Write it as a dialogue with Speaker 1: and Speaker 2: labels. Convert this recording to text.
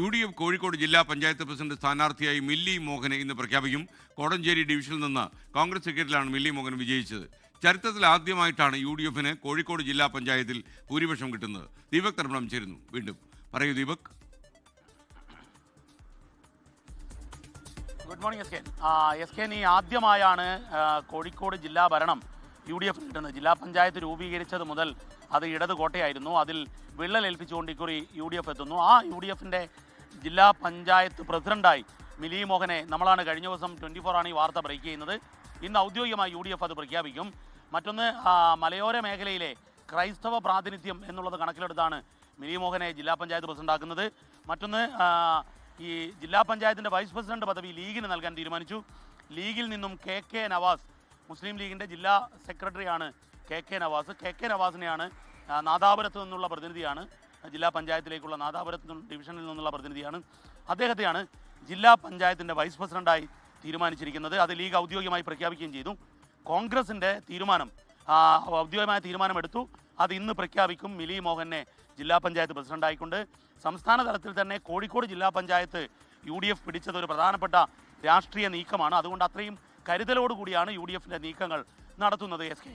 Speaker 1: U D F Kozhikode ജില്ലാ panchayat president സ്ഥാനാർത്ഥിയായി മില്ലി മോഹനെ ഇന്ന് പ്രഖ്യാപിക്കും. കോടഞ്ചേരി ഡിവിഷനിൽ നിന്ന് കോൺഗ്രസ് ടിക്കറ്റിലാണ് മില്ലി മോഹൻ വിജയിച്ചത്. ചരിത്രത്തിൽ ആദ്യമായിട്ടാണ് യു ഡി എഫിന് കോഴിക്കോട് ജില്ലാ പഞ്ചായത്തിൽ ഭൂരിപക്ഷം കിട്ടുന്നത്. ദീപക് തർമ്മണം ചേരുന്നു. വീണ്ടും പറയൂ Deepak.
Speaker 2: Good morning S K. S K നീ ആദ്യമായാണ് കോഴിക്കോട് ജില്ലാ ഭരണം യു ഡി എഫ് കിട്ടുന്നത്. ജില്ലാ പഞ്ചായത്ത് രൂപീകരിച്ചത് മുതൽ അത് ഇടത് കോട്ടയായിരുന്നു. അതിൽ വിള്ളൽ ഏൽപ്പിച്ചുകൊണ്ട് ഇക്കുറി യു ഡി എഫ് എത്തുന്നു. ആ യു ഡി എഫിന്റെ ജില്ലാ പഞ്ചായത്ത് പ്രസിഡന്റായി മിലി മോഹനെ നമ്മളാണ് കഴിഞ്ഞ ദിവസം ട്വന്റി ആണ് ഈ വാർത്ത ബ്രേക്ക് ചെയ്യുന്നത്. ഇന്ന് ഔദ്യോഗികമായി യു ഡി എഫ് അത് പ്രഖ്യാപിക്കും. മറ്റൊന്ന് മലയോര മേഖലയിലെ ക്രൈസ്തവ പ്രാതിനിധ്യം എന്നുള്ളത് കണക്കിലെടുത്താണ് മിലി മോഹനെ ജില്ലാ പഞ്ചായത്ത് പ്രസിഡന്റാക്കുന്നത് മറ്റൊന്ന് ഈ ജില്ലാ പഞ്ചായത്തിന്റെ വൈസ് പ്രസിഡന്റ് പദവി ലീഗിന് നൽകാൻ തീരുമാനിച്ചു. ലീഗിൽ നിന്നും കെ കെ നവാസ് മുസ്ലിം ലീഗിന്റെ ജില്ലാ സെക്രട്ടറിയാണ് K K Nawas. K K നവാസിനെയാണ് നാദാപുരത്ത് നിന്നുള്ള പ്രതിനിധിയാണ് ജില്ലാ പഞ്ചായത്തിലേക്കുള്ള നാദാപുരത്ത് ഡിവിഷനിൽ നിന്നുള്ള പ്രതിനിധിയാണ്. അദ്ദേഹത്തെയാണ് ജില്ലാ പഞ്ചായത്തിന്റെ വൈസ് പ്രസിഡന്റായി തീരുമാനിച്ചിരിക്കുന്നത്. അത് ലീഗ് ഔദ്യോഗികമായി പ്രഖ്യാപിക്കുകയും ചെയ്തു. കോൺഗ്രസിന്റെ തീരുമാനം ഔദ്യോഗികമായ തീരുമാനമെടുത്തു. അത് ഇന്ന് പ്രഖ്യാപിക്കും. മിലി മോഹനെ ജില്ലാ പഞ്ചായത്ത് പ്രസിഡന്റായിക്കൊണ്ട്. സംസ്ഥാന തലത്തിൽ തന്നെ കോഴിക്കോട് ജില്ലാ പഞ്ചായത്ത് യു ഡി എഫ് പിടിച്ചത് ഒരു പ്രധാനപ്പെട്ട രാഷ്ട്രീയ നീക്കമാണ്. അതുകൊണ്ട് അത്രയും കരുതലോടുകൂടിയാണ് യു ഡി എഫിന്റെ നീക്കങ്ങൾ നടത്തുന്നത് എസ് കെ.